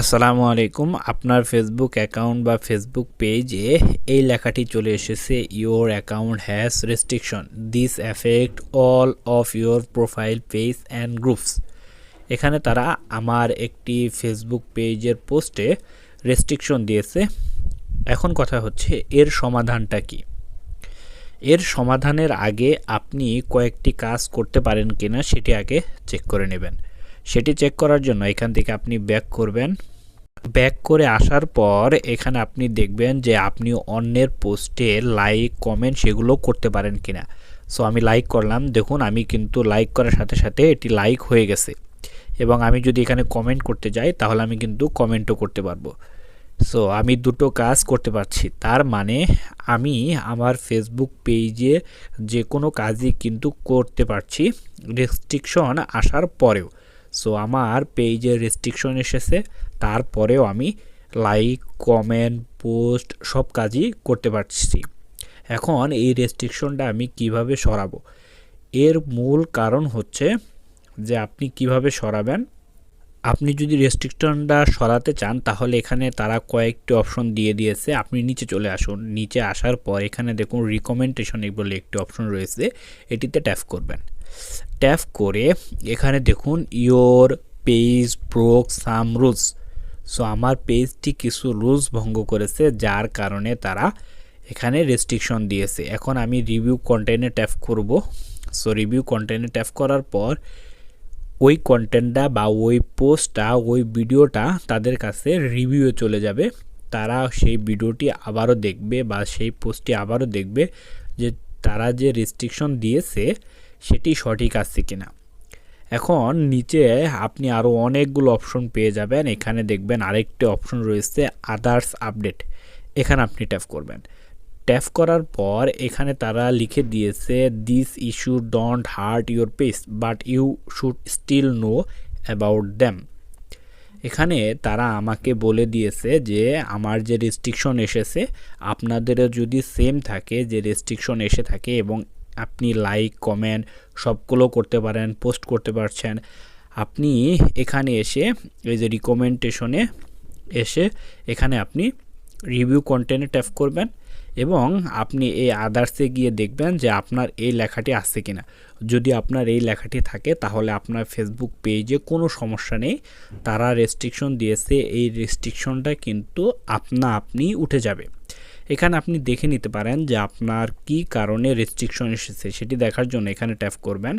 আসসালামু আলাইকুম। আপনার ফেসবুক অ্যাকাউন্ট বা ফেসবুক পেজে এই লেখাটি চলে এসেছে your account has restriction this affect all of your profile page and groups এখানে তারা আমার একটি ফেসবুক পেজের পোস্টে রেস্ট্রিকশন দিয়েছে। এখন কথা হচ্ছে, এর সমাধানটা কি? এর সমাধানের আগে আপনি কয়েকটি কাজ করতে পারেন কিনা সেটি আগে চেক করে নেবেন। সেটি চেক করার জন্য এখান থেকে আপনি ব্যাক করবেন। ব্যাক করে আসার পর এখানে আপনি দেখবেন যে আপনি অন্যের পোস্টে লাইক কমেন্ট সেগুলো করতে পারেন কিনা। সো আমি লাইক করলাম। দেখুন, আমি কিন্তু লাইক করার সাথে সাথে এটি লাইক হয়ে গেছে। এবং আমি যদি এখানে কমেন্ট করতে যাই, তাহলে আমি কিন্তু কমেন্টও করতে পারব। সো আমি দুটো কাজ করতে পারছি। তার মানে আমি আমার ফেসবুক পেজে যে কোনো কাজই কিন্তু করতে পারছি। রেস্ট্রিকশন আসার পরেও। সো আমার পেজে রেস্ট্রিকশন এসেছে। তারপরেও আমি লাইক কমেন্ট পোস্ট সব কাজই করতে পারছি। এখন এই রেস্ট্রিকশনটা আমি কীভাবে সরাবো? এর মূল কারণ হচ্ছে যে, আপনি কীভাবে সরাবেন? আপনি যদি রেস্ট্রিকশনটা সরাতে চান, তাহলে এখানে তারা কয়েকটি অপশন দিয়ে দিয়েছে। আপনি নিচে চলে আসুন। নিচে আসার পর এখানে দেখুন রিকমেন্ডেশন বলে একটি অপশন রয়েছে। এটিতে ট্যাপ করবেন। ট্যাপ করে এখানে দেখুন your page broke some rules so আমার পেজটি কিছু রুলস ভঙ্গ করেছে, যার কারণে তারা এখানে রেস্ট্রিকশন দিয়েছে। এখন আমি রিভিউ কন্টেন্টে ট্যাপ করব। সো রিভিউ কন্টেন্টে ট্যাপ করার পর ওই কন্টেন্টটা বা ওই পোস্টটা ওই ভিডিওটা তাদের কাছে রিভিউয়ে চলে যাবে। তারা সেই ভিডিওটি আবারও দেখবে বা সেই পোস্টটি আবারও দেখবে যে তারা যে রেস্ট্রিকশন দিয়েছে সেটি সঠিক আছে কিনা। এখন নিচে আপনি আরও অনেকগুলো অপশন পেয়ে যাবেন। এখানে দেখবেন আরেকটি অপশন রয়েছে আদার্স আপডেট এখানে আপনি ট্যাপ করবেন। ট্যাপ করার পর এখানে তারা লিখে দিয়েছে this issue don't hurt your page but you should still know about them এখানে তারা আমাকে বলে দিয়েছে যে, আমার যে রেস্ট্রিকশন এসেছে, আপনাদেরও যদি সেম থাকে, যে রেস্ট্রিকশন এসে থাকে এবং আপনি লাইক কমেন্ট সবগুলো করতে পারেন পোস্ট করতে পারছেন। আপনি এখানে এসে, এই যে রিকমেন্ডেশনে এসে এখানে আপনি রিভিউ কন্টেন্টে ট্যাপ করবেন এবং আপনি এই আদার্সে গিয়ে দেখবেন যে আপনার এই লেখাটি আছে কিনা। যদি আপনার এই লেখাটি থাকে, তাহলে আপনার ফেসবুক পেজে কোনো সমস্যা নেই। তারা রেস্ট্রিকশন দিয়েছে, এই রেস্ট্রিকশনটা কিন্তু আপনা আপনি উঠে যাবে। এখানে আপনি দেখে নিতে পারেন যে আপনার কি কারণে রেস্ট্রিকশন এসেছে, সেটি দেখার জন্য এখানে ট্যাপ করবেন।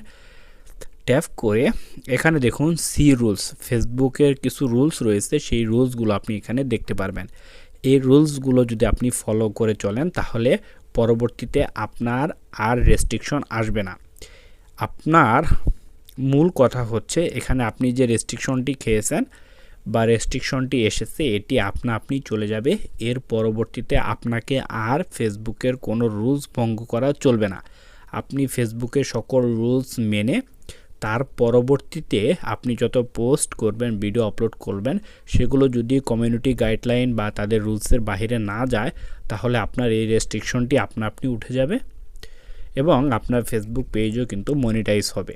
ট্যাপ করে এখানে দেখুন সি রুলস ফেসবুকের কিছু রুলস রয়েছে, সেই রুলসগুলো আপনি এখানে দেখতে পারবেন। এই রুলসগুলো যদি আপনি ফলো করে চলেন, তাহলে পরবর্তীতে আপনার আর রেস্ট্রিকশন আসবে না। আপনার মূল কথা হচ্ছে, এখানে আপনি যে রেস্ট্রিকশনটি খেয়েছেন বা রেস্ট্রিকশনটি এসেছে, এটি আপনা আপনি চলে যাবে। এর পরবর্তীতে আপনাকে আর ফেসবুকের কোনো রুলস ভঙ্গ করা চলবে না। আপনি ফেসবুকে সকল রুলস মেনে তার পরবর্তীতে আপনি যত পোস্ট করবেন ভিডিও আপলোড করবেন, সেগুলো যদি কমিউনিটি গাইডলাইন বা তাদের রুলসের বাহিরে না যায়, তাহলে আপনার এই রেস্ট্রিকশনটি আপনা আপনি উঠে যাবে এবং আপনার ফেসবুক পেজও কিন্তু মনিটাইজ হবে।